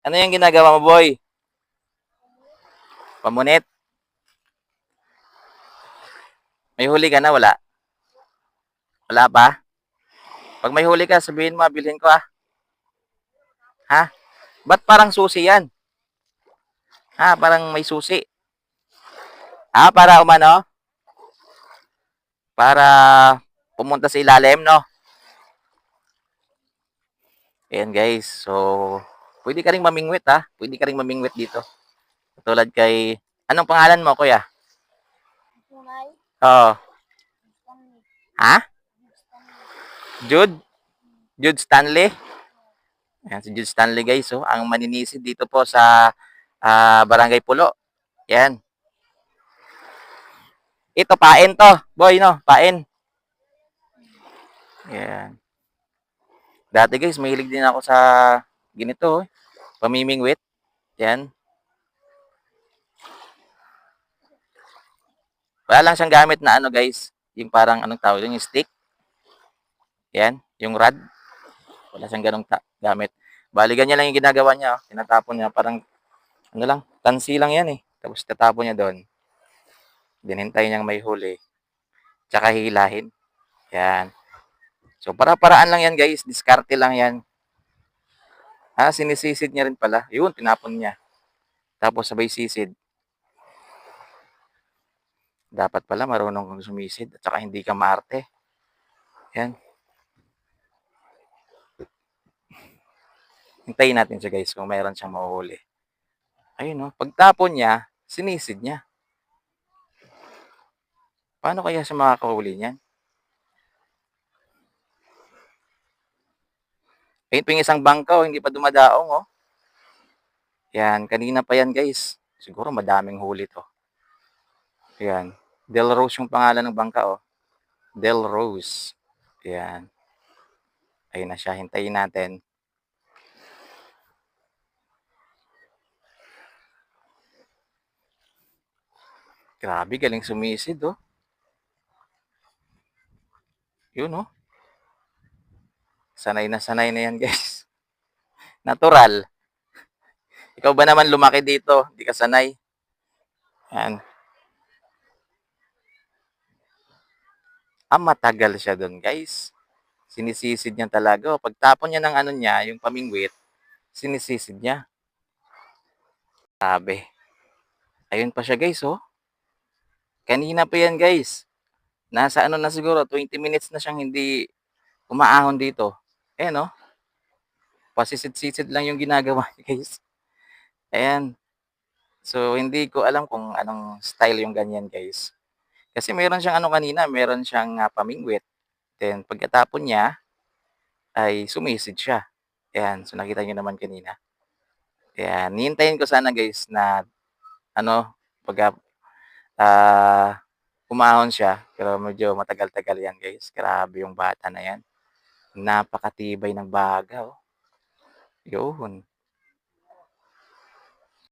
Ano yung ginagawa mo, boy? Pamunit? May huli ka na, wala? Wala pa? Pag may huli ka, sabihin mo, bilhin ko ah. Ha? Ba't parang susi yan? Ha? Parang may susi. Ah, para umano? Para pumunta sa ilalim, no? Ayan guys, so pwede ka rin mamingwit ha. Pwede ka rin mamingwit dito. Katulad kay, anong pangalan mo kuya? Tunay. Oo. Ha? Jude? Jude Stanley? Ayan, si Jude Stanley guys, oh, ang maninisid dito po sa ah, Barangay Pulo. Yan. Ito, pain to. Boy, no? Pain. Yan. Dati guys, mahilig din ako sa ganito, oh. Pamimingwit. Yan. Wala lang siyang gamit na ano guys, yung parang anong tawag yun, yung stick. Yan, yung rod. Wala siyang ganong gamit. Bali, ganyan lang yung ginagawa niya. Oh. Tinatapon niya, parang ano lang, tansi lang yan eh. Tapos tatapon niya doon. Dinintay niyang may huli. Tsaka hilahin. Yan. So, para-paraan lang yan guys. Diskarte lang yan. Ah, sinisisid niya rin pala. Yun, tinapon niya. Tapos sabay sisid. Dapat pala marunong kang sumisid at saka hindi ka maarte. Yan. Hintayin natin siya guys kung mayroon siyang mahuhuli. Ayun no, pagtapon niya, sinisid niya. Paano kaya siya makakahuli niyan? Ayun pa yung isang bangka, oh, hindi pa dumadaong, oh. Yan, kanina pa yan, guys. Siguro madaming huli to. Yan. Del Rose yung pangalan ng bangka, oh. Del Rose. Yan. Ayun na siya, hintayin natin. Grabe, galing sumisid, oh. Yun, oh. Sanay na sanay na yan, guys. Natural. Ikaw ba naman lumaki dito? Hindi ka sanay. Yan. Ah, matagal siya doon, guys. Sinisisid niya talaga. Pagtapon niya ng ano niya, yung pamingwit, sinisisid niya. Sabi. Ayun pa siya, guys, oh. Kanina pa yan, guys. Nasa ano na siguro, 20 minutes na siyang hindi umaahon dito. Eh, no? Pasisid-sisid lang yung ginagawa guys. Ayan. So, hindi ko alam kung anong style yung ganyan, guys. Kasi meron siyang ano kanina, meron siyang ah, pamingwit. Then, pagkatapon niya, ay sumisid siya. Ayan. So, nakita niyo naman kanina. Ayan. Nihintayin ko sana, guys, na ano, pag ah umahon siya. Pero medyo matagal-tagal yan, guys. Grabe yung bata na yan. Napakatibay ng baga, oh. Yun.